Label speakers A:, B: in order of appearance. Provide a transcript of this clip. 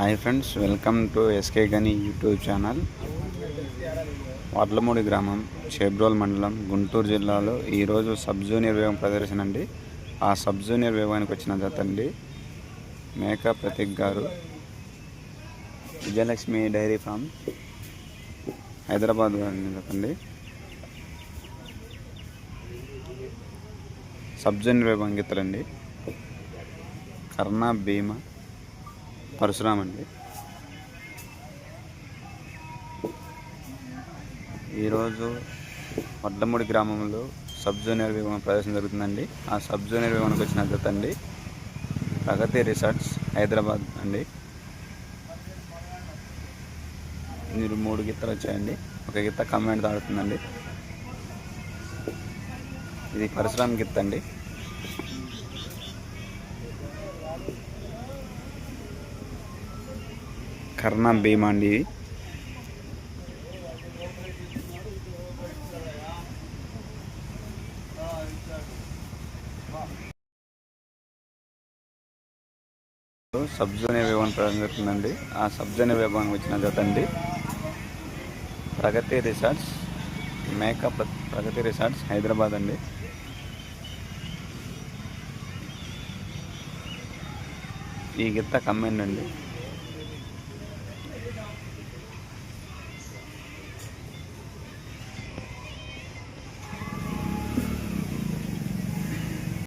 A: Hi friends welcome to SK Gani YouTube channel. Vadlamudi గ్రామం చేబ్రోల్ మండలం గుంటూరు జిల్లాలో ఈరోజు సబ్ జూనియర్ వేగం ప్రదర్శన అండి. ఆ సబ్ జూనియర్ వేగానికి వచ్చిన జత అండి. మేకా ప్రతీక్ గారు విజయలక్ష్మి డైరీ ఫామ్ హైదరాబాద్ వారిని జత అండి. సబ్ జూనియర్ వేగం గీతలండి కర్ణ భీమా పరశురామ్ అండి. ఈరోజు వడ్డముడి గ్రామంలో సబ్ జూనియర్ విమాన ప్రదర్శన జరుగుతుందండి. ఆ సబ్ జూనియర్ విమానికి వచ్చిన జత అండి. ప్రగతి రిసార్ట్స్ హైదరాబాద్ అండి. మీరు మూడు గిత్తలు వచ్చాయండి. ఒక గిత్త కమెంట్ తాడుతుందండి ఇది పరశురామ్ గిత్త అండి. కర్ణ భీమా అండి ఇవి సబ్ జూనియర్ జరుగుతుందండి. ఆ సబ్ జూనియర్ విభాగం వచ్చిన జతండి Pragathi resorts makeup Pragathi resorts Hyderabad అండి. ఈ గిత్త కమ్మెండ్ అండి